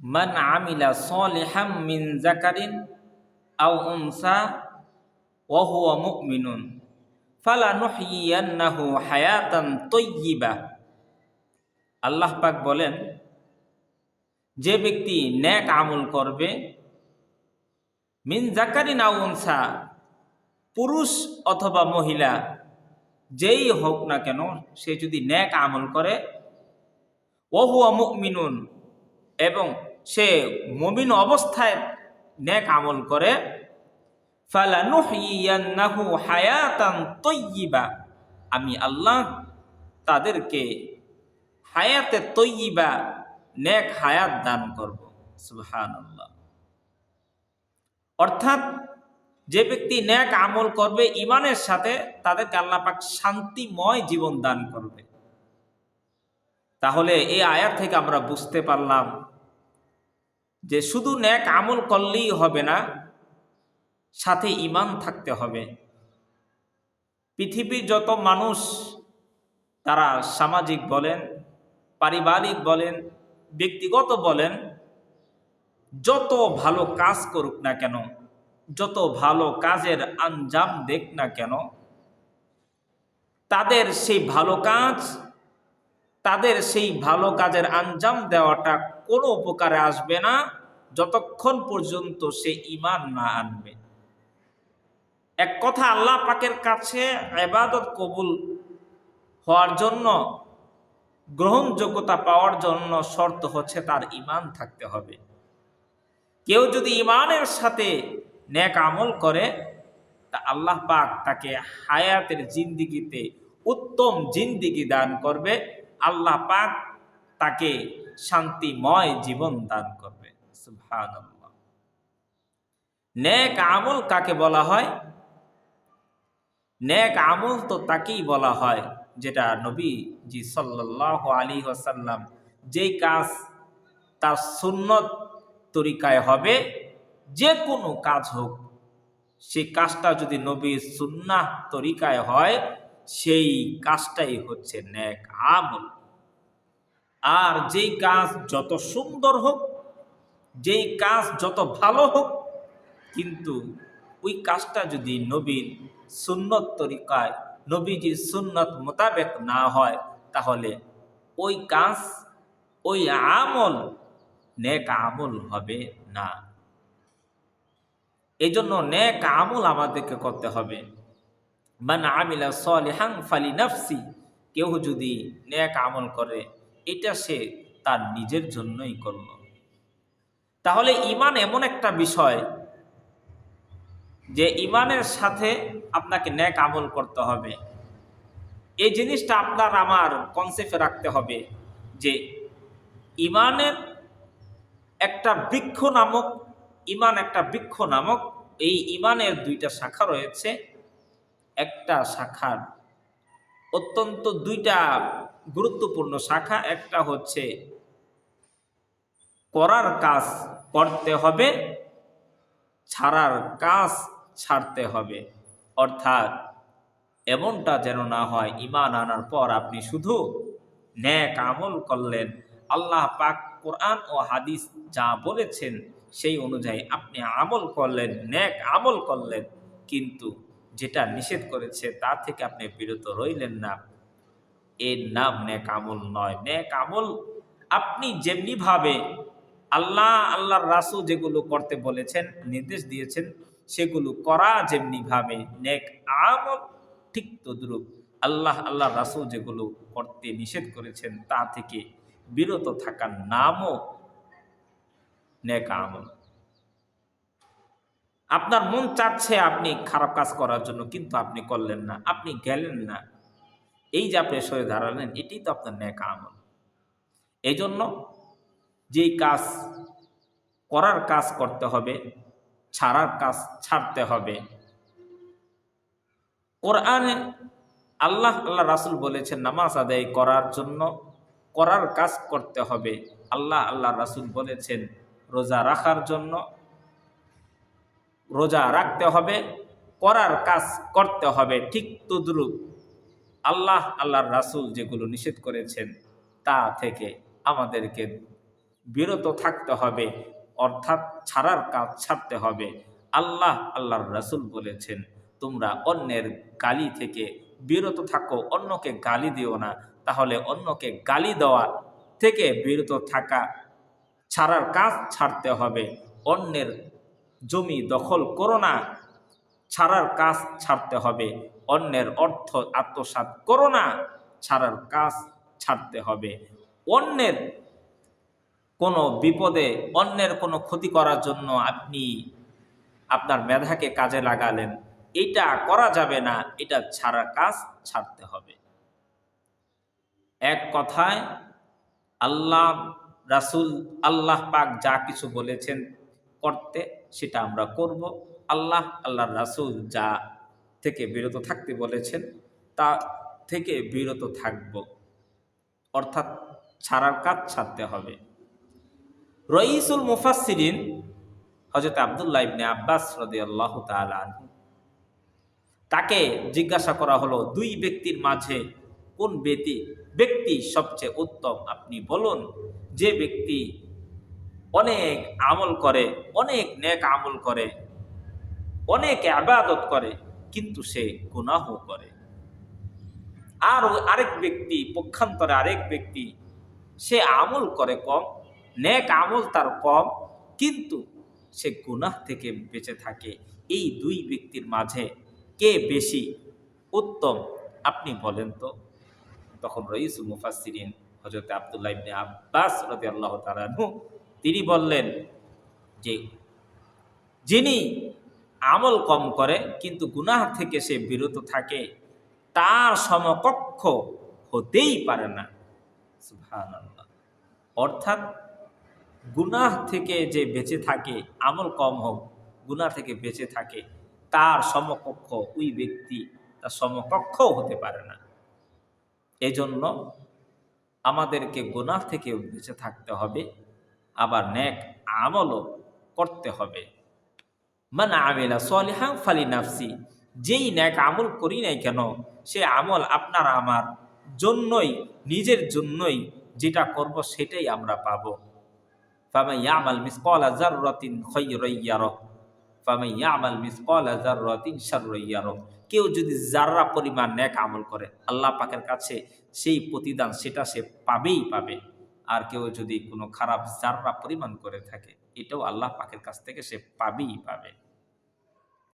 মান আমিলা সলিহাম মিন জাকারিন আও উনসা ওয়া হুয়া মুমিনুন। ফালানুহয়িয়ান্নাহু হায়াতান তয়্যিবা আল্লাহ পাক বলেন, যে ব্যক্তি ন্যাক আমল করবে, মিন জাকারিন আও উনসা, পুরুষ অথবা মহিলা, যেই হোক না কেন, সে যদি ন্যাক আমল করে ওহুয়া মুমিনুন এবং সে মমিন অবস্থায় ন্যাক আমল করে। হায়াতান তৈয়িবা। আমি আল্লাহ তাদেরকে হায়াতে তৈয়িবা, নেক হায়াত দান করব। সুবহানাল্লাহ। অর্থাৎ যে ব্যক্তি ন্যাক আমল করবে ইমানের সাথে, তাদেরকে আল্লাহ পাক শান্তিময় জীবন দান করবে। তাহলে এই আয়াত থেকে আমরা বুঝতে পারলাম যে শুধু ন্যাক আমল করলেই হবে না, সাথে ইমান থাকতে হবে। পৃথিবীর যত মানুষ তারা সামাজিক বলেন, পারিবারিক বলেন, ব্যক্তিগত বলেন, যত ভালো কাজ করুক না কেন, যত ভালো কাজের আঞ্জাম দেখ না কেন, তাদের সেই ভালো কাজ তাদের সেই ভালো কাজের আঞ্জাম দেওয়াটা কোনো উপকারে আসবে না যতক্ষণ পর্যন্ত সে ইমান না আনবে। এক কথা আল্লাহ পাকের কাছে এবাদত কবুল হওয়ার জন্য, গ্রহণযোগ্যতা পাওয়ার জন্য শর্ত হচ্ছে তার ইমান থাকতে হবে। কেউ যদি ইমানের সাথে ন্যাক আমল করে, তা আল্লাহ পাক তাকে হায়াতের জিন্দিগিতে উত্তম জিন্দিগি দান করবে। আল্লাহ পাক তাকে শান্তিময় জীবন দান করবে। নেক আমল কাকে বলা হয়? নেক আমল তো তাকেই বলা হয়, যেটা নবী জি সাল্লাহ আলী ওসাল্লাম যেই কাজ তার সুন্নত তরিকায় হবে, যে কোনো কাজ হোক সেই কাজটা যদি নবীর সুন্নাহ তরিকায় হয় সেই কাজটাই হচ্ছে ন্যাক আমল। আর যেই কাজ যত সুন্দর হোক, যেই কাজ যত ভালো হোক, কিন্তু ওই কাজটা যদি নবীর সুন্নত তরিকায়, নবীজির সুন্নত মোতাবেক না হয়, তাহলে ওই কাজ, ওই আমল নেক আমল হবে না। এই জন্য নেক আমল আমাদেরকে করতে হবে। মান আমিলা সলিহাং ফালি নাফসি কেউ যদি ন্যাক আমল করে, এটা সে তার নিজের জন্যই করল। তাহলে ইমান এমন একটা বিষয় যে ইমানের সাথে আপনাকে ন্যাক আমল করতে হবে। এই জিনিসটা আপনার আমার কনসেপ্টে রাখতে হবে যে ইমানের একটা বৃক্ষ নামক ইমান একটা বৃক্ষ নামক, এই ইমানের দুইটা শাখা রয়েছে। একটা শাখার অত্যন্ত দুইটা গুরুত্বপূর্ণ শাখা। একটা হচ্ছে করার কাজ করতে হবে, ছাড়ার কাজ ছাড়তে হবে। অর্থাৎ এমনটা যেন না হয় ইমান আনার পর আপনি শুধু ন্যাক আমল করলেন। আল্লাহ পাক কোরআন ও হাদিস যা বলেছেন সেই অনুযায়ী আপনি আমল করলেন, ন্যাক আমল করলেন। কিন্তু যেটা নিষেধ করেছে তা থেকে আপনি বিরত রইলেন না। এর নাম ন্যাক আমল নয়। ন্যাক আমল আপনি যেমনিভাবে আল্লাহ, আল্লাহর রাসু যেগুলো করতে বলেছেন, নির্দেশ দিয়েছেন, সেগুলো করা যেমনিভাবে নেক আমল ঠিক তদ্রুপ আল্লাহ আল্লাহ রাসু যেগুলো করতে নিষেধ করেছেন, তা থেকে বিরত থাকার নামও নেক আমল। আপনার মন চাচ্ছে আপনি খারাপ কাজ করার জন্য, কিন্তু আপনি করলেন না, আপনি গেলেন না। এই যে আপনি সরে দাঁড়ালেন এটি তো আপনার ন্যাক আমল। এই জন্য যেই কাজ করার কাজ করতে হবে, ছাড়ার কাজ ছাড়তে হবে, কোরআনে আল্লাহ আল্লাহ রাসুল বলেছেন, নামাজ আদায় করার জন্য করার কাজ করতে হবে। আল্লাহ আল্লাহ রাসুল বলেছেন, রোজা রাখার জন্য রোজা রাখতে হবে, করার কাজ করতে হবে, ঠিক তদ্রুপ। আল্লাহ, আল্লাহর রাসুল যেগুলো নিষেধ করেছেন, তা থেকে আমাদেরকে বিরত থাকতে হবে, অর্থাৎ ছাড়ার কাজ ছাড়তে হবে। আল্লাহ, আল্লাহর রাসুল বলেছেন, তোমরা অন্যের গালি থেকে বিরত থাকো, অন্যকে গালি দিও না। তাহলে অন্যকে গালি দেওয়া থেকে বিরত থাকা, ছাড়ার কাজ ছাড়তে হবে। অন্যের জমি দখল করো না। ছাড়ার কাজ ছাড়তে হবে। অন্যের অর্থ আত্মসাৎ করো না। ছাড়ার কাজ ছাড়তে হবে। অন্যের কোনো বিপদে, অন্যের কোনো ক্ষতি করার জন্য আপনি আপনার মেধাকে কাজে লাগালেন। এটা করা যাবে না। এটা ছাড়ার কাজ ছাড়তে হবে। এক কথায়, আল্লাহ রাসূল, আল্লাহ পাক যা কিছু বলেছেন করতে সেটা আমরা করব। আল্লাহ, আল্লাহর রাসূল যা থেকে বিরত থাকতে বলেছেন, তা থেকে বিরত থাকব। অর্থাৎ ছাড়ার কাজ ছাড়তে হবে। রইসুল মুফাসসিরিন হজরত আবদুল্লাহ ইবনে আব্বাস রাদিয়াল্লাহু তাআলা আনহু, তাকে জিজ্ঞাসা করা হলো, দুই ব্যক্তির মাঝে কোন ব্যক্তি ব্যক্তি সবচেয়ে উত্তম? আপনি বলুন, যে ব্যক্তি অনেক আমল করে, অনেক নেক আমল করে, অনেক আবাদত করে, কিন্তু সে গুনাহ করে। আর আরেক ব্যক্তি, পক্ষান্তরে আরেক ব্যক্তি, সে আমল করে কম, নেক আমল তার কম, কিন্তু সে গুনাহ থেকে বেঁচে থাকে। এই দুই ব্যক্তির মাঝে কে বেশি উত্তম, আপনি বলেন তো? তখন রইসুল মুফাসসিরিন হজরত আবদুল্লাহ ইবনে আব্বাস রাদিয়াল্লাহু তাআলা আনহু তিনি বললেন যে, যিনি আমল কম করে কিন্তু গুনাহ থেকে সে বিরত থাকে, তার সমকক্ষ হতেই পারে না। অর্থাৎ গুনাহ থেকে যে বেঁচে থাকে, আমল কম হোক, গুনাহ থেকে বেঁচে থাকে, তার সমকক্ষ ওই ব্যক্তি, তার সমকক্ষ হতে পারে না। এজন্য আমাদেরকে গুনাহ থেকে বেঁচে থাকতে হবে। আবার নেক আমলও করতে হবে। মান আমেলা সলিহা ফালি নাফসি যেই ন্যাক আমল করি নাই কেন, সে আমল আপনার আমার জন্যই, নিজের জন্যই যেটা করব সেটাই আমরা পাব। ফামাই ইয়ামাল মিসকালা যাররাতিন খায়রাইয়ারা ফামাই ইয়ামাল মিসকালা যাররাতিন শাররাইয়ারা কেউ যদি যাররা পরিমাণ ন্যাক আমল করে, আল্লাহ পাকের কাছে সেই প্রতিদান সেটা সে পাবেই পাবে। আর কেউ যদি কোনো খারাপ জাররা পরিমাণ করে থাকে, এটাও আল্লাহ পাকের কাছ থেকে সে পাবেই পাবে।